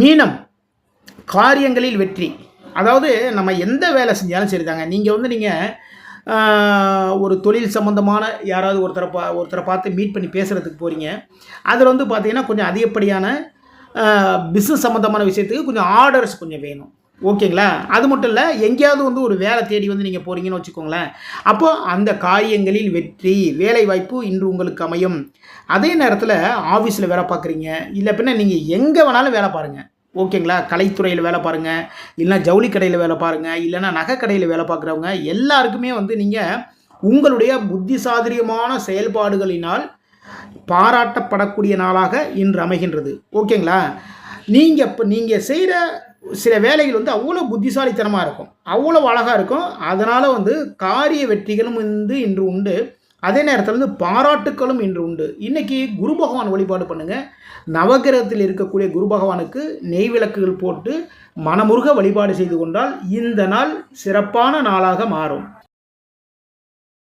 மீனம் காரியங்களில் வெற்றி. அதாவது நம்ம எந்த வேலை செஞ்சாலும் சரிதாங்க. நீங்கள் வந்து நீங்கள் ஒரு தொழில் சம்மந்தமான யாராவது ஒருத்தரை பா ஒருத்தரை பார்த்து மீட் பண்ணி பேசுகிறதுக்கு போகிறீங்க அதில் வந்து பார்த்தீங்கன்னா கொஞ்சம் அதிகப்படியான பிஸ்னஸ் சம்மந்தமான விஷயத்துக்கு கொஞ்சம் ஆர்டர்ஸ் கொஞ்சம் வேணும். ஓகேங்களா? அது மட்டும் இல்லை எங்கேயாவது வந்து ஒரு வேலை தேடி வந்து நீங்கள் போகிறீங்கன்னு வச்சுக்கோங்களேன். அப்போது அந்த காரியங்களில் வெற்றி வேலை வாய்ப்பு இன்று உங்களுக்கு அமையும். அதே நேரத்தில் ஆஃபீஸில் வேலை பார்க்குறீங்க. இல்லை பின்ன நீங்கள் எங்கே வேணாலும் வேலை பாருங்கள் ஓகேங்களா? கலைத்துறையில் வேலை பாருங்கள் இல்லைன்னா ஜவுளி கடையில் வேலை பாருங்கள் இல்லைன்னா நகை கடையில் வேலை பார்க்குறவங்க எல்லாருக்குமே வந்து நீங்கள் உங்களுடைய புத்தி சாதரியமான செயல்பாடுகளினால் பாராட்டப்படக்கூடிய நாளாக இன்று அமைகின்றது. ஓகேங்களா? நீங்கள் இப்போ நீங்கள் செய்கிற சில வேலைகள் வந்து அவ்வளோ புத்திசாலித்தனமாக இருக்கும். அவ்வளோ அழகாக இருக்கும். அதனால் வந்து காரிய வெற்றிகளும் வந்து இன்று உண்டு. அதே நேரத்தில் வந்து பாராட்டுக்களும் இன்று உண்டு. இன்றைக்கி குரு பகவான் வழிபாடு பண்ணுங்கள் நவகிரகத்தில் இருக்கக்கூடிய குரு பகவானுக்கு நெய் விளக்குகள் போட்டு மனமுருக வழிபாடு செய்து கொண்டால் இந்த நாள் சிறப்பான நாளாக மாறும்.